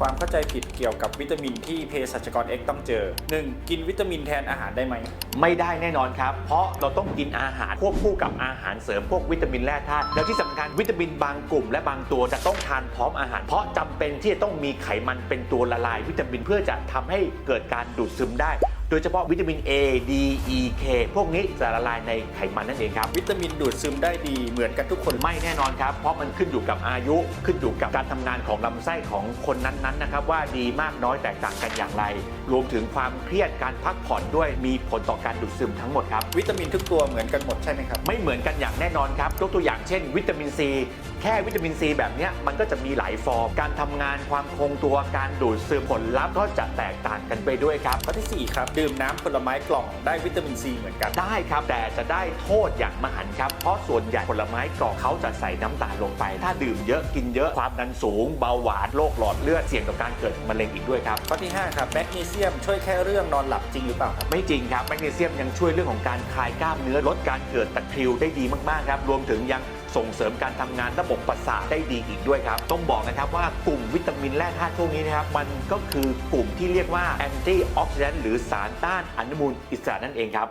ความเข้าใจผิดเกี่ยวกับวิตามินที่เภสัชกร X ต้องเจอ 1. กินวิตามินแทนอาหารได้ไหม ไม่ได้แน่นอนครับ เพราะเราต้องกินอาหารควบคู่กับอาหารเสริมพวกวิตามินแร่ธาตุ แล้วที่สำคัญวิตามินบางกลุ่มและบางตัวจะต้องทานพร้อมอาหาร เพราะจำเป็นที่จะต้องมีไขมันเป็นตัวละลายวิตามินเพื่อจะทำให้เกิดการดูดซึมได้ โดยเฉพาะวิตามิน A D E K พวกนี้จะละลายในไขมันนั่นเองครับ วิตามินดูดซึมได้ดีเหมือนกันทุกคนไม่แน่นอนครับ เพราะมันขึ้นอยู่กับอายุขึ้นอยู่กับการทำงานของลำไส้ของคนนั้นๆนะครับว่าดีมากน้อยแตกต่างกันอย่างไร รวมถึงความเครียดการพักผ่อนด้วยมีผลต่อการดูดซึมทั้งหมดครับวิตามินทุกตัวเหมือนกันหมดใช่ไหมครับไม่เหมือนกันอย่างแน่นอนครับยกตัวอย่างเช่น วิตามินซีแค่วิตามินซีแบบเนี้ยมันก็จะมีหลายฟอร์ม การทำงานความคงตัวการดูดซึมผลลัพธ์ก็จะแตกต่างกันไปด้วยครับข้อทีสี่4 ครับดื่มน้ำผลไม้กล่องได้วิตามินซีเหมือนกันได้ครับ แต่จะได้โทษอย่างมหันต์ครับ เพราะส่วนใหญ่ผลไม้กรอกเขาจะใส่น้ำตาลลงไป ถ้าดื่มเยอะกินเยอะความดันสูงเบาหวานโรคหลอดเลือดเสี่ยงต่อการเกิดมะเร็งอีกด้วยครับข้อที่5ครับแมกนีเซียมช่วยแค่เรื่องนอนหลับจริงหรือเปล่าครับไม่จริงครับแมกนีเซียมยังช่วยเรื่องของการคลายกล้ามเนื้อลดการเกิดตะคริวได้ดีมากๆครับรวมถึงยัง ส่งเสริมการทำงานระบบประสาทได้ดีอีกด้วยครับ ต้องบอกนะครับว่ากลุ่มวิตามินแร่ธาตุพวกนี้นะครับ มันก็คือกลุ่มที่เรียกว่าแอนตี้ออกซิแดนต์หรือสารต้านอนุมูลอิสระนั่นเองครับ